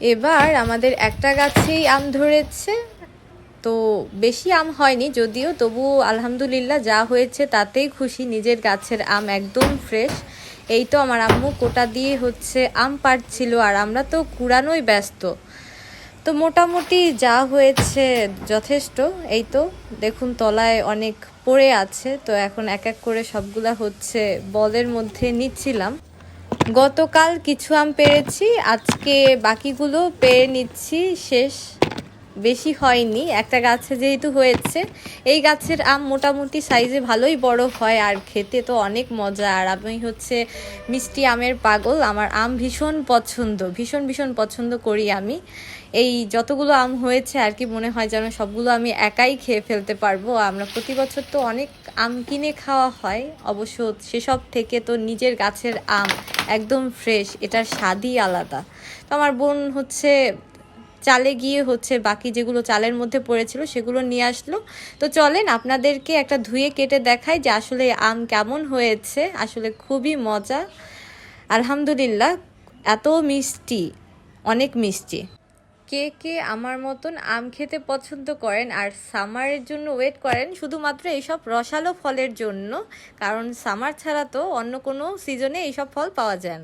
এবার আমাদের একটা গাছেই আম ধরেছে। তো বেশি আম হয়নি যদিও তবু আলহামদুলিল্লাহ যা হয়েছে তাতেই খুশি, নিজের গাছের আম একদম ফ্রেশ। এই তো আমার আম্মু কোটা দিয়ে হচ্ছে আম পাড়ছিল, আর আমরা তো কুড়ানোই ব্যস্ত। তো মোটামুটি যা হয়েছে যথেষ্ট। এই তো দেখুন তলায় অনেক পড়ে আছে, তো এখন এক এক করে সবগুলা হচ্ছে বলের মধ্যে নিচ্ছিলাম। গতকাল কিছু আম পেরেছি, আজকে বাকিগুলো পেরে নিচ্ছি, শেষ বেশি হয়নি। একটা গাছে যেহেতু হয়েছে, এই গাছের আম মোটামুটি সাইজে ভালোই বড় হয় আর খেতে তো অনেক মজা। আর আমি হচ্ছে মিষ্টি আমের পাগল, আমার আম ভীষণ পছন্দ, ভীষণ ভীষণ পছন্দ করি আমি। এই যতগুলো আম হয়েছে আর কি মনে হয় যেন সবগুলো আমি একাই খেয়ে ফেলতে পারব। আমরা প্রতি বছর তো অনেক আম কিনে খাওয়া হয়, অবশ্য সেসব থেকে তো নিজের গাছের আম একদম ফ্রেশ এটার স্বাদই আলাদা। তো আমার বোন হচ্ছে, চালে গিয়ে হচ্ছে বাকি যেগুলো চালের মধ্যে পড়েছিল সেগুলো নিয়ে আসলো। তো চলেন আপনাদেরকে একটা ধুয়ে কেটে দেখাই যে আসলে আম কেমন হয়েছে, আসলে খুবই মজা। আলহামদুলিল্লাহ, এত মিষ্টি, অনেক মিষ্টি। কে কে আমার মতন আম খেতে পছন্দ করেন আর সামারের জন্য ওয়েট করেন শুধুমাত্র এইসব রসালো ফলের জন্য, কারণ সামার ছাড়া তো অন্য কোনো সিজনে এইসব ফল পাওয়া যায় না।